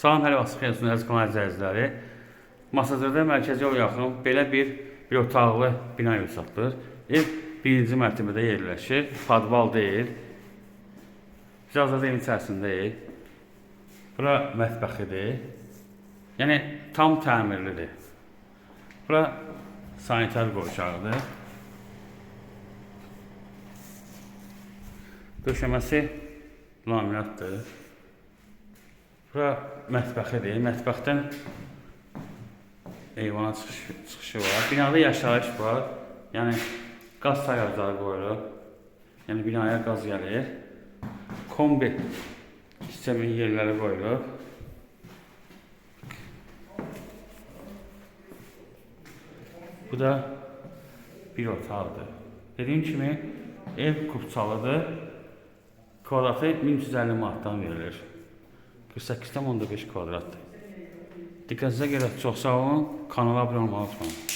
Salam, hər vaxt xeyir olsun əziz kanal izləyiciləri. Masazırda mərkəzi yol yaxın belə bir bir otaqlı bina yüksəltdir. Ev birinci mərtəbədə yerləşir. Padval deyil. Hazırda evin içərisindəyik. Bura mətbəxidir. Yəni tam təmirlidir. Bura sanitar qovşağıdır. Döşəməsi laminatdır. Bura mətbəxidir. Mətbəxdən eyvana çıxış, çıxışı var. Binada yaşayış var. Yəni qaz sayarları qoyulub. Yəni binaya qaz gəlir. Kombi sistemin yerləri qoyulub. Bu da bir otaqdır. Dediyim kimi ev kupçalıdır. Kvadratı 1350 manatdan verilir. 48,5 kvadratdır. Diqqətinizə görə çox sağ olun. Kanala abunə olmağı unutmayın.